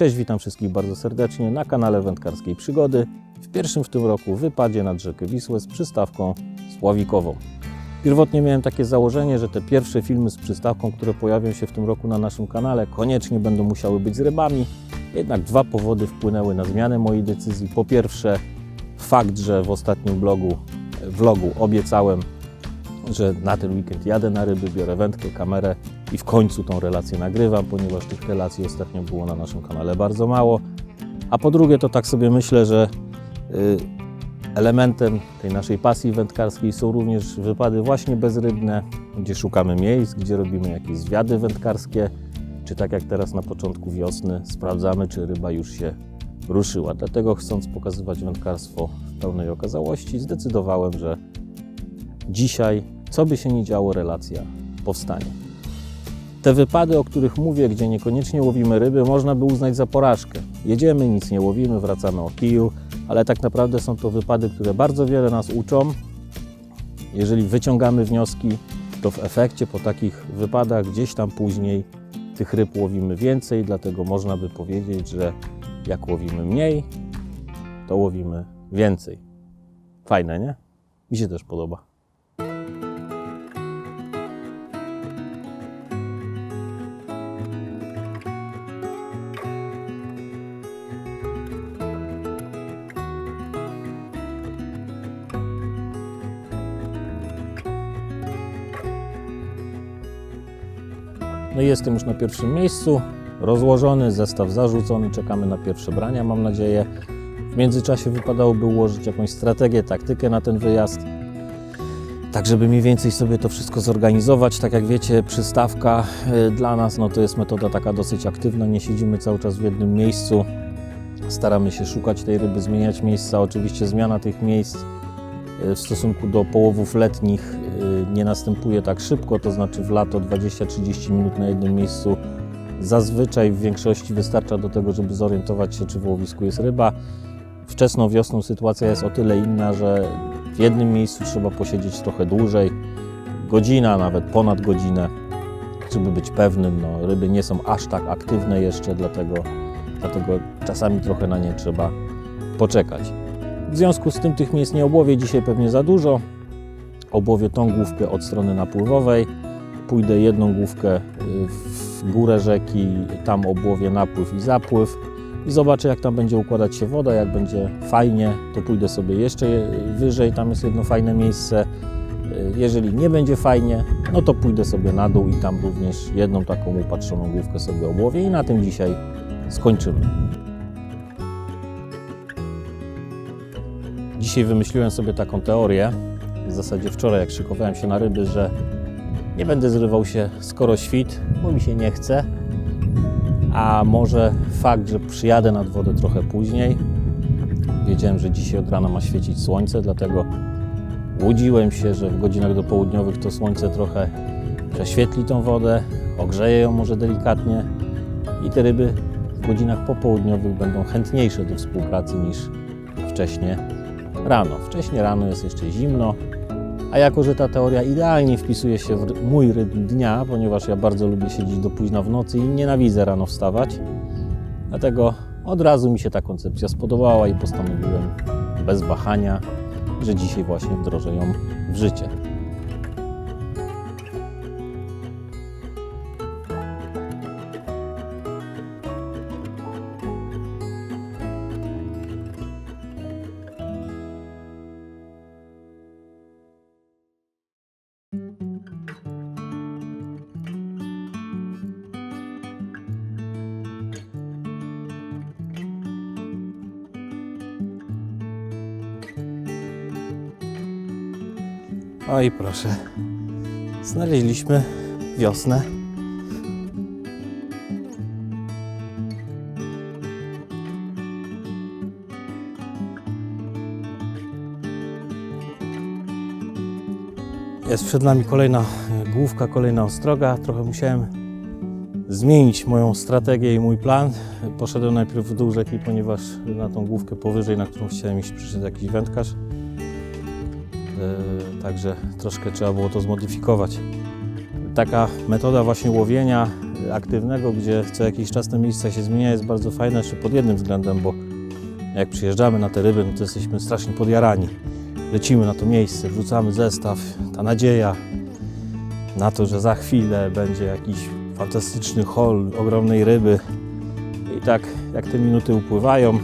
Cześć, witam wszystkich bardzo serdecznie na kanale Wędkarskiej Przygody. W pierwszym w tym roku wypadzie nad rzekę Wisłę z przystawką Sławikową. Pierwotnie miałem takie założenie, że te pierwsze filmy z przystawką, które pojawią się w tym roku na naszym kanale, koniecznie będą musiały być z rybami. Jednak dwa powody wpłynęły na zmianę mojej decyzji. Po pierwsze, fakt, że w ostatnim vlogu, vlogu obiecałem, że na ten weekend jadę na ryby, biorę wędkę, kamerę i w końcu tą relację nagrywam, ponieważ tych relacji ostatnio było na naszym kanale bardzo mało. A po drugie, to tak sobie myślę, że y, elementem tej naszej pasji wędkarskiej są również wypady właśnie bezrybne, gdzie szukamy miejsc, gdzie robimy jakieś zwiady wędkarskie, czy tak jak teraz na początku wiosny sprawdzamy, czy ryba już się ruszyła. Dlatego chcąc pokazywać wędkarstwo w pełnej okazałości, zdecydowałem, że dzisiaj, co by się nie działo, relacja powstanie. Te wypady, o których mówię, gdzie niekoniecznie łowimy ryby, można by uznać za porażkę. Jedziemy, nic nie łowimy, wracamy o kiju, ale tak naprawdę są to wypady, które bardzo wiele nas uczą. Jeżeli wyciągamy wnioski, to w efekcie po takich wypadach gdzieś tam później tych ryb łowimy więcej, dlatego można by powiedzieć, że jak łowimy mniej, to łowimy więcej. Fajne, nie? Mi się też podoba. Jestem już na pierwszym miejscu, rozłożony, zestaw zarzucony, czekamy na pierwsze brania, mam nadzieję. W międzyczasie wypadałoby ułożyć jakąś strategię, taktykę na ten wyjazd, tak żeby mniej więcej sobie to wszystko zorganizować. Tak jak wiecie, przystawka y, dla nas no to jest metoda taka dosyć aktywna, nie siedzimy cały czas w jednym miejscu. Staramy się szukać tej ryby, zmieniać miejsca. Oczywiście zmiana tych miejsc w stosunku do połowów letnich y, nie następuje tak szybko, to znaczy w lato 20-30 minut na jednym miejscu zazwyczaj w większości wystarcza do tego, żeby zorientować się, czy w łowisku jest ryba. Wczesną wiosną sytuacja jest o tyle inna, że w jednym miejscu trzeba posiedzieć trochę dłużej, godzina, nawet ponad godzinę, żeby być pewnym. No, ryby nie są aż tak aktywne jeszcze, dlatego, dlatego czasami trochę na nie trzeba poczekać. W związku z tym tych miejsc nie obłowię dzisiaj pewnie za dużo. Obłowię tą główkę od strony napływowej. Pójdę jedną główkę y, w górę rzeki, tam obłowię napływ i zapływ i zobaczę jak tam będzie układać się woda, jak będzie fajnie, to pójdę sobie jeszcze wyżej, tam jest jedno fajne miejsce. Y, Jeżeli nie będzie fajnie, no to pójdę sobie na dół i tam również jedną taką upatrzoną główkę sobie obłowię i na tym dzisiaj skończymy. Dzisiaj wymyśliłem sobie taką teorię, w zasadzie wczoraj jak szykowałem się na ryby, że nie będę zrywał się skoro świt, bo mi się nie chce, a może fakt, że przyjadę nad wodę trochę później. Wiedziałem, że dzisiaj od rana ma świecić słońce, dlatego łudziłem się, że w godzinach dopołudniowych to słońce trochę prześwietli tą wodę, ogrzeje ją może delikatnie i te ryby w godzinach popołudniowych będą chętniejsze do współpracy niż wcześniej rano. Wcześniej rano jest jeszcze zimno, a jako, że ta teoria idealnie wpisuje się w mój rytm dnia, ponieważ ja bardzo lubię siedzieć do późna w nocy i nienawidzę rano wstawać, dlatego od razu mi się ta koncepcja spodobała i postanowiłem bez wahania, że dzisiaj właśnie wdrożę ją w życie. Oj, proszę. Znaleźliśmy wiosnę. Jest przed nami kolejna e, główka, kolejna ostroga. Trochę musiałem zmienić moją strategię i mój plan. Poszedłem najpierw w dół rzeki, ponieważ na tą główkę powyżej, na którą chciałem iść, przyszedł jakiś wędkarz. Także troszkę trzeba było to zmodyfikować. Taka metoda właśnie łowienia aktywnego, gdzie co jakiś czas te miejsca się zmienia, jest bardzo fajne jeszcze pod jednym względem, bo jak przyjeżdżamy na te ryby, no to jesteśmy strasznie podjarani. Lecimy na to miejsce, wrzucamy zestaw, ta nadzieja na to, że za chwilę będzie jakiś fantastyczny hol ogromnej ryby. I tak jak te minuty upływają,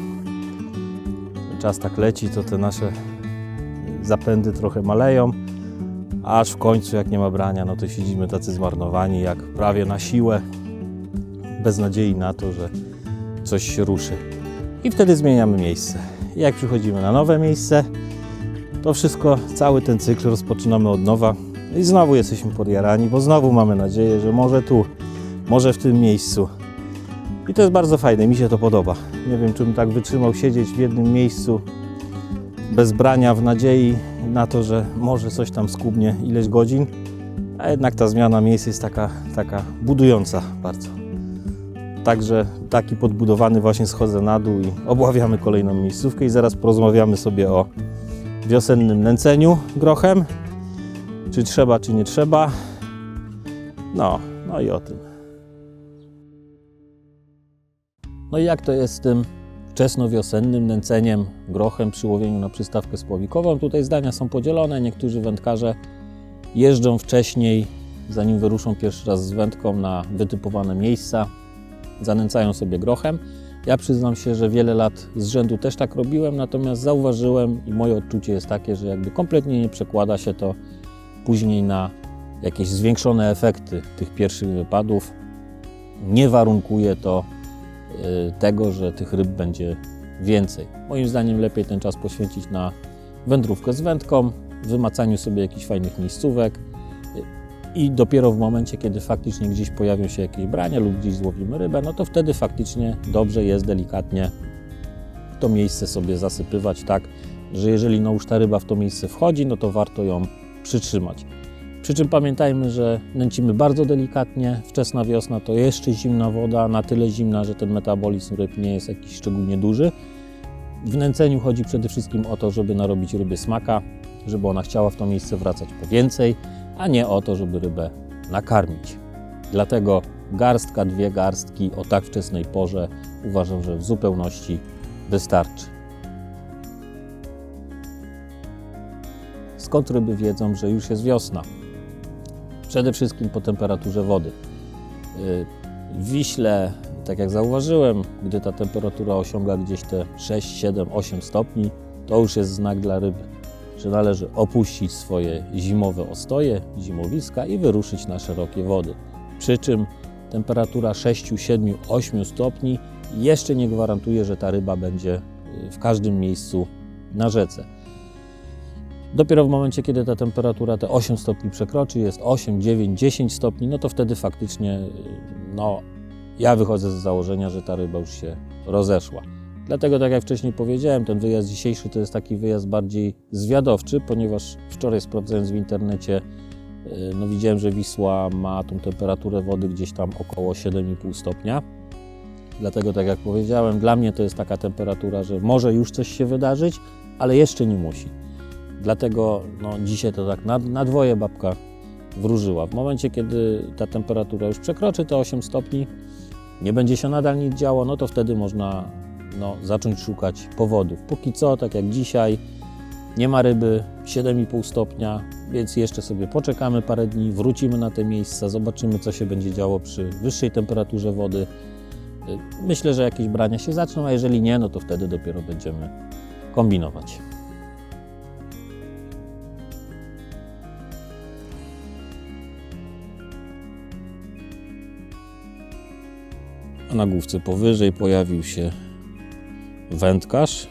czas tak leci, to te nasze zapędy trochę maleją, aż w końcu jak nie ma brania, no to siedzimy tacy zmarnowani, jak prawie na siłę, bez nadziei na to, że coś się ruszy. I wtedy zmieniamy miejsce. Jak przychodzimy na nowe miejsce, to wszystko, cały ten cykl rozpoczynamy od nowa i znowu jesteśmy podjarani, bo znowu mamy nadzieję, że może tu, może w tym miejscu. I to jest bardzo fajne, mi się to podoba. Nie wiem, czy bym tak wytrzymał siedzieć w jednym miejscu bez brania w nadziei na to, że może coś tam skubnie ileś godzin, a jednak ta zmiana miejsc jest taka, taka budująca bardzo. Także taki podbudowany właśnie schodzę na dół i obławiamy kolejną miejscówkę i zaraz porozmawiamy sobie o wiosennym nęceniu grochem. Czy trzeba, czy nie trzeba. No, no i o tym. No i jak to jest z tym wczesnowiosennym nęceniem grochem przy łowieniu na przystawkę spławikową? Tutaj zdania są podzielone. Niektórzy wędkarze jeżdżą wcześniej, zanim wyruszą pierwszy raz z wędką na wytypowane miejsca, zanęcają sobie grochem. Ja przyznam się, że wiele lat z rzędu też tak robiłem, natomiast zauważyłem i moje odczucie jest takie, że jakby kompletnie nie przekłada się to później na jakieś zwiększone efekty tych pierwszych wypadów. Nie warunkuje to tego, że tych ryb będzie więcej. Moim zdaniem lepiej ten czas poświęcić na wędrówkę z wędką, wymacaniu sobie jakichś fajnych miejscówek y, i dopiero w momencie, kiedy faktycznie gdzieś pojawią się jakieś brania lub gdzieś złowimy rybę, no to wtedy faktycznie dobrze jest delikatnie to miejsce sobie zasypywać tak, że jeżeli no już ta ryba w to miejsce wchodzi, no to warto ją przytrzymać. Przy czym pamiętajmy, że nęcimy bardzo delikatnie. Wczesna wiosna to jeszcze zimna woda, na tyle zimna, że ten metabolizm ryb nie jest jakiś szczególnie duży. W nęceniu chodzi przede wszystkim o to, żeby narobić ryby smaka, żeby ona chciała w to miejsce wracać po więcej, a nie o to, żeby rybę nakarmić. Dlatego garstka, dwie garstki o tak wczesnej porze uważam, że w zupełności wystarczy. Skąd ryby wiedzą, że już jest wiosna? Przede wszystkim po temperaturze wody. Yy, W Wiśle, tak jak zauważyłem, gdy ta temperatura osiąga gdzieś te 6, 7, 8 stopni, to już jest znak dla ryby, że należy opuścić swoje zimowe ostoje, zimowiska i wyruszyć na szerokie wody. Przy czym temperatura 6, 7, 8 stopni jeszcze nie gwarantuje, że ta ryba będzie yy, w każdym miejscu na rzece. Dopiero w momencie, kiedy ta temperatura te 8 stopni przekroczy, jest 8, 9, 10 stopni, no to wtedy faktycznie, no, ja wychodzę z założenia, że ta ryba już się rozeszła. Dlatego, tak jak wcześniej powiedziałem, ten wyjazd dzisiejszy to jest taki wyjazd bardziej zwiadowczy, ponieważ wczoraj sprawdzając w internecie, yy, no widziałem, że Wisła ma tą temperaturę wody gdzieś tam około 7,5 stopnia. Dlatego, tak jak powiedziałem, dla mnie to jest taka temperatura, że może już coś się wydarzyć, ale jeszcze nie musi. Dlatego no, dzisiaj to tak na, na dwoje babka wróżyła. W momencie, kiedy ta temperatura już przekroczy te 8 stopni, nie będzie się nadal nic działo, no to wtedy można no, zacząć szukać powodów. Póki co, tak jak dzisiaj, nie ma ryby, 7,5 stopnia, więc jeszcze sobie poczekamy parę dni, wrócimy na te miejsca, zobaczymy, co się będzie działo przy wyższej temperaturze wody. Myślę, że jakieś brania się zaczną, a jeżeli nie, no to wtedy dopiero będziemy kombinować. Na główce powyżej pojawił się wędkarz.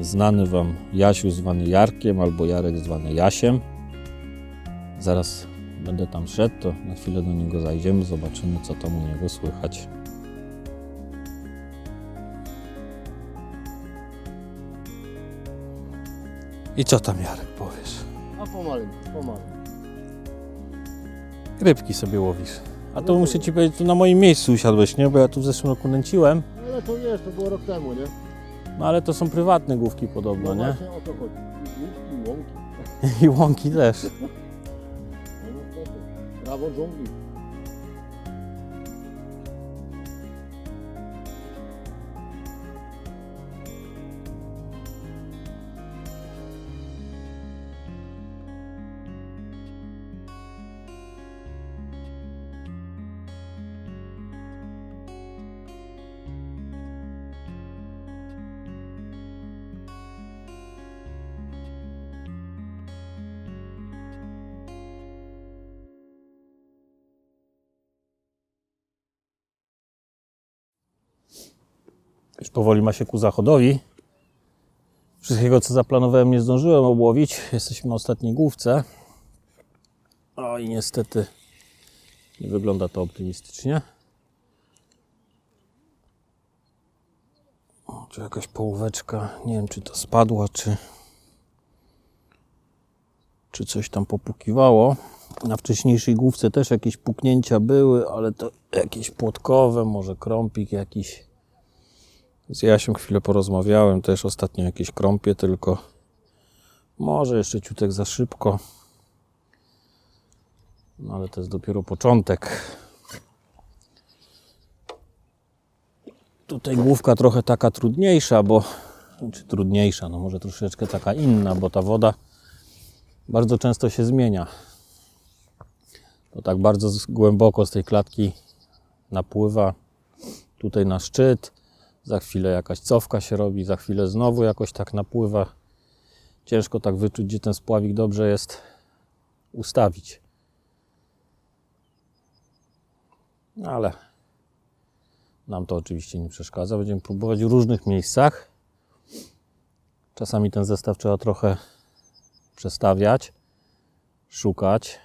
Znany Wam Jasiu zwany Jarkiem albo Jarek zwany Jasiem. Zaraz będę tam szedł, to na chwilę do niego zajdziemy, zobaczymy co tam u niego słychać. I co tam Jarek powiesz? A pomalym, pomalym. Rybki sobie łowisz. A to muszę Ci powiedzieć, tu na moim miejscu usiadłeś, nie? Bo ja tu w zeszłym roku nęciłem. Ale to wiesz, to było rok temu, nie? No ale to są prywatne główki podobno, nie? właśnie o to chodzi. I główki, i łąki. I łąki też. No niestety. Prawo dżungli. Już powoli ma się ku zachodowi. Wszystkiego, co zaplanowałem, nie zdążyłem obłowić. Jesteśmy na ostatniej główce. O i niestety nie wygląda to optymistycznie. O, jakaś połóweczka. Nie wiem, czy to spadła, czy, czy coś tam popukiwało. Na wcześniejszej główce też jakieś puknięcia były, ale to jakieś płotkowe, może krąpik jakiś. Z Jasią chwilę porozmawiałem, też ostatnio jakieś krąpie, tylko może jeszcze ciutek za szybko. No ale to jest dopiero początek. Tutaj główka trochę taka trudniejsza, bo czy trudniejsza, no może troszeczkę taka inna, bo ta woda bardzo często się zmienia. To tak bardzo głęboko z tej klatki napływa tutaj na szczyt. Za chwilę jakaś cofka się robi, za chwilę znowu jakoś tak napływa. Ciężko tak wyczuć, gdzie ten spławik dobrze jest ustawić. Ale nam to oczywiście nie przeszkadza. Będziemy próbować w różnych miejscach. Czasami ten zestaw trzeba trochę przestawiać, szukać.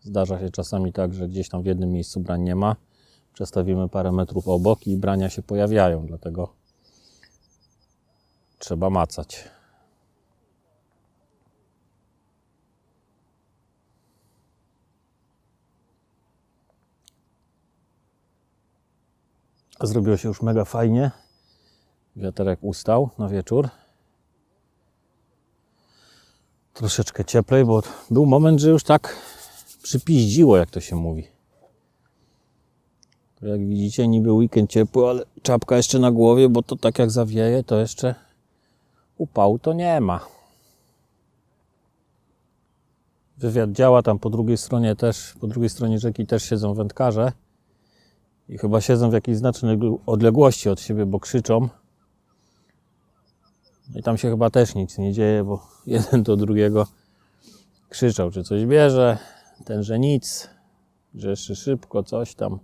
Zdarza się czasami tak, że gdzieś tam w jednym miejscu brań nie ma. Przestawimy parę metrów obok i brania się pojawiają, dlatego trzeba macać. Zrobiło się już mega fajnie. Wiaterek ustał na wieczór. Troszeczkę cieplej, bo był moment, że już tak przypiździło, jak to się mówi. Jak widzicie, niby weekend ciepły, ale czapka jeszcze na głowie, bo to tak jak zawieje, to jeszcze upału to nie ma. Wywiad działa tam po drugiej stronie też, po drugiej stronie rzeki też siedzą wędkarze i chyba siedzą w jakiejś znacznej odległości od siebie, bo krzyczą. No I tam się chyba też nic nie dzieje, bo jeden do drugiego krzyczał, czy coś bierze, ten, że nic, że jeszcze szybko, coś tam.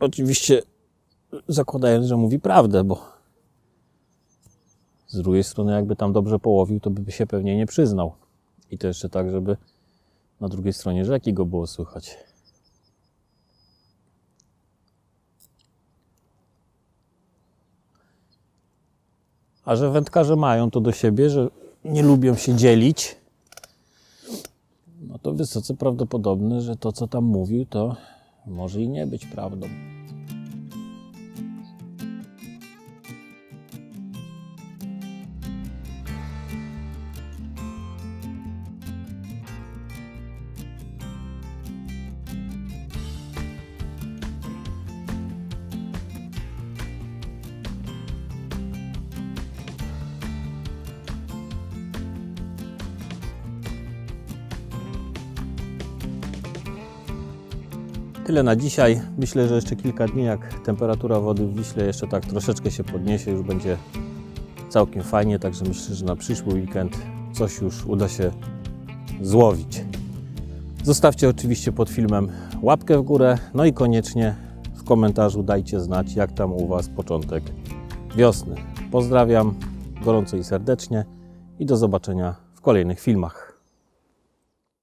Oczywiście zakładając, że mówi prawdę, bo z drugiej strony jakby tam dobrze połowił, to by się pewnie nie przyznał. I to jeszcze tak, żeby na drugiej stronie rzeki go było słychać. A że wędkarze mają to do siebie, że nie lubią się dzielić, no to wysoce prawdopodobne, że to, co tam mówił, to może i nie być prawdą. Tyle na dzisiaj. Myślę, że jeszcze kilka dni, jak temperatura wody w Wiśle jeszcze tak troszeczkę się podniesie, już będzie całkiem fajnie. Także myślę, że na przyszły weekend coś już uda się złowić. Zostawcie oczywiście pod filmem łapkę w górę, no i koniecznie w komentarzu dajcie znać, jak tam u Was początek wiosny. Pozdrawiam gorąco i serdecznie i do zobaczenia w kolejnych filmach.